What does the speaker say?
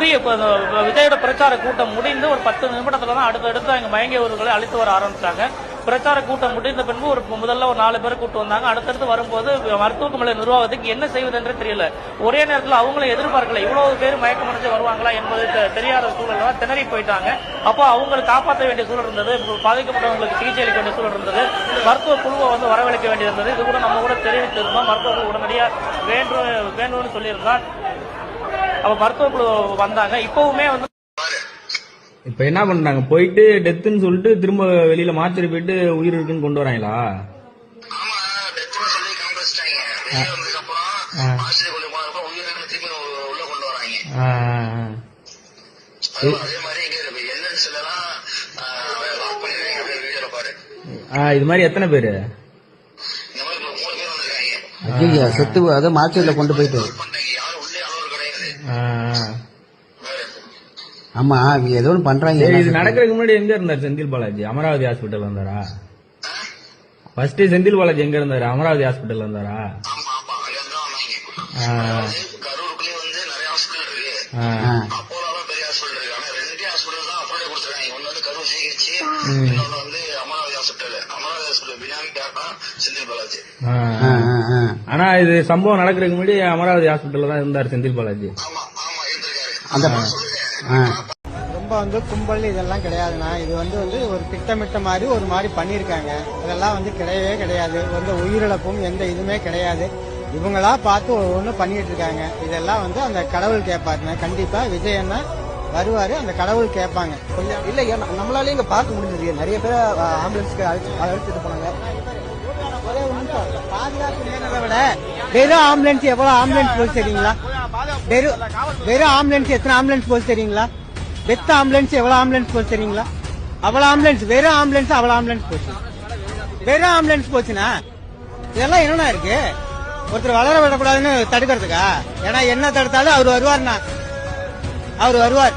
புரிய விஜயோட பிரச்சார கூட்டம் முடிந்து ஒரு பத்து நிமிடத்துல தான் அடுத்தடுத்து அங்க மயங்கியவர்களை அழைத்து வர ஆரம்பிச்சாங்க. பிரச்சார கூட்டம் முடிந்த பின்பு ஒரு முதல்ல ஒரு நாலு பேர் கூட்டு வந்தாங்க. அடுத்தடுத்து வரும்போது மருத்துவமனை நிர்வாகத்துக்கு என்ன செய்வதென்று தெரியல. ஒரே நேரத்தில் அவங்களும் எதிர்பார்க்கல இவ்வளவு பேர் மயக்கம் அடைஞ்சு வருவாங்களா என்பது தெ- தெரியாத சூழல் தான் திணறி போயிட்டாங்க. அப்போ அவங்களை காப்பாற்ற வேண்டிய சூழல் இருந்தது பாதிக்கப்பட்டவங்களுக்கு சிகிச்சை அளிக்க வேண்டிய சூழல் இருந்தது மருத்துவ குழுவை வந்து வரவழைக்க வேண்டியிருந்தது இது கூட நம்ம கூட தெரிவித்திருந்தோம். மருத்துவர்கள் உடனடியாக வேண்டும் வேண்டும்னு சொல்லியிருந்தோம் அப்ப மருத்துவ குழு வந்தாங்க. இப்பவுமே வந்து இப்ப என்ன பண்றாங்க? போயிட்டு டெத்துன்னு சொல்லிட்டு திரும்ப வெளியில மாத்திரை போயிட்டு உயிர் இருக்குன்னு கொண்டு வராங்களா? இது மாதிரி எத்தனை பேரு? செத்து அதை மார்ச்சரியில் கொண்டு போயிட்டு ஆமா ஏதோ ஒன்று பண்றாங்க. இது நடக்கிறதுக்கு முன்னாடி எங்க இருந்தார் செந்தில் பாலாஜி? அமராவதி ஹாஸ்பிட்டல் வந்தாரா ஃபர்ஸ்ட் செந்தில் பாலாஜி எங்க இருந்தாரு? அமராவதி ஹாஸ்பிட்டல் இருந்தாரா? செந்தில் பாலாஜி. ஆனா இது சம்பவம் நடக்கிறதுக்கு முன்னாடி அமராவதி ஹாஸ்பிட்டல்ல தான் இருந்தார் செந்தில் பாலாஜி. ஆமா ஆமா இருந்திருக்காரு. அந்த ரொம்ப வந்து கும்பல் இதெல்லாம் கிடையாதுண்ணா. இது வந்து வந்து ஒரு திட்டமிட்ட மாதிரி ஒரு மாதிரி பண்ணியிருக்காங்க. இதெல்லாம் வந்து கிடையவே கிடையாது. எந்த உயிரிழப்பும் எந்த இதுவுமே கிடையாது. இவங்களா பார்த்து ஒன்று பண்ணிட்டு இருக்காங்க இதெல்லாம் வந்து அந்த கடவுள் கேட்பாருங்க கண்டிப்பா விஜய் அண்ணா வருவாரு அந்த கடவுள் கேட்பாங்க கொஞ்சம் இல்ல நம்மளாலே இங்க பார்க்க முடிஞ்சது. நிறைய பேர் ஆம்புலன்ஸ்க்கு அழைச்சு அழைச்சிட்டு போனாங்க. விட வெறும் ஆம்புலன்ஸ் எவ்வளவு ஆம்புலன்ஸ் போச்சு தெரியுங்களா? வெறும் வெறும் ஆம்புலன்ஸ் எத்தனை ஆம்புலன்ஸ் போச்சு தெரியுங்களா? வெத்த ஆம்புலன்ஸ் எவ்வளவு ஆம்புலன்ஸ் போச்சு தெரியுங்களா? அவ்வளவு ஆம்புலன்ஸ் வெறும் ஆம்புலன்ஸ் அவ்வளவு ஆம்புலன்ஸ் போச்சு. வெறும் ஆம்புலன்ஸ் போச்சுனா இதெல்லாம் என்னண்ணா இருக்கு? ஒருத்தர் வளர விடக்கூடாதுன்னு தடுக்கிறதுக்கா? ஏன்னா என்ன தடுத்தாலும் அவர் வருவார்ண்ணா. அவர் வருவார்.